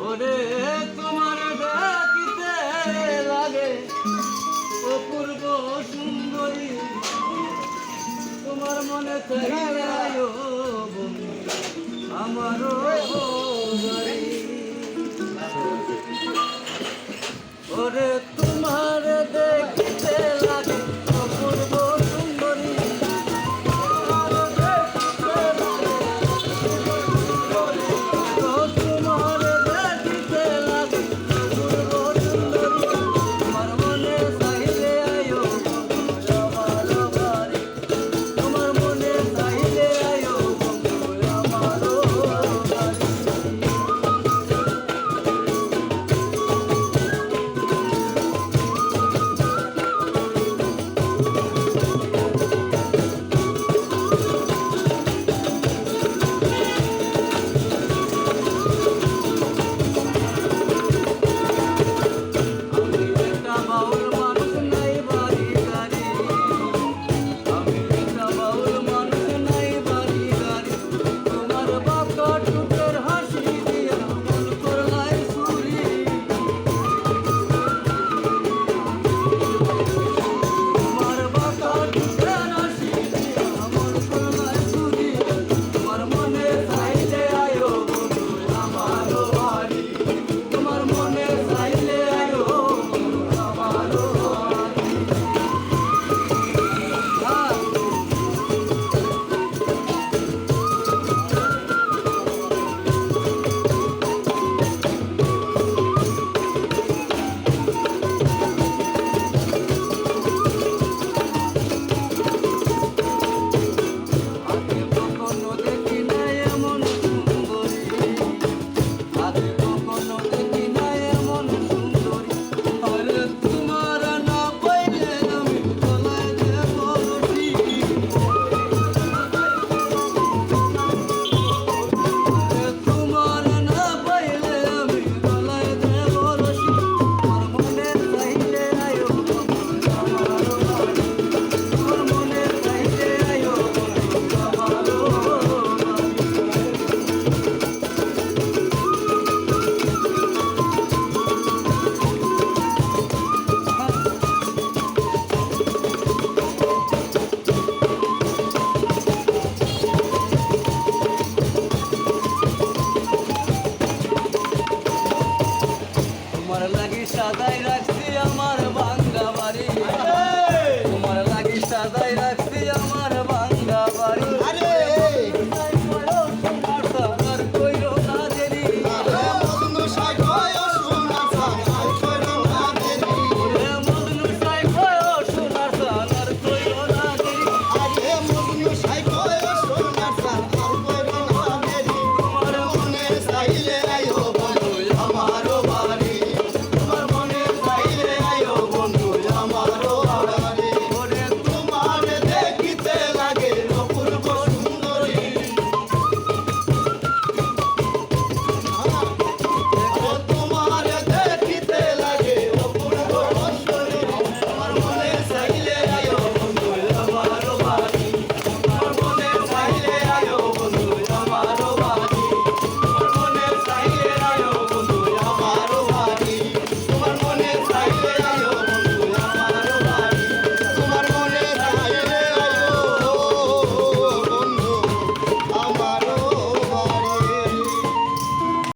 ওরে তোমার ডাকিতে লাগে। অপূর্ব সুন্দরী তোমার মনে তাই আমারও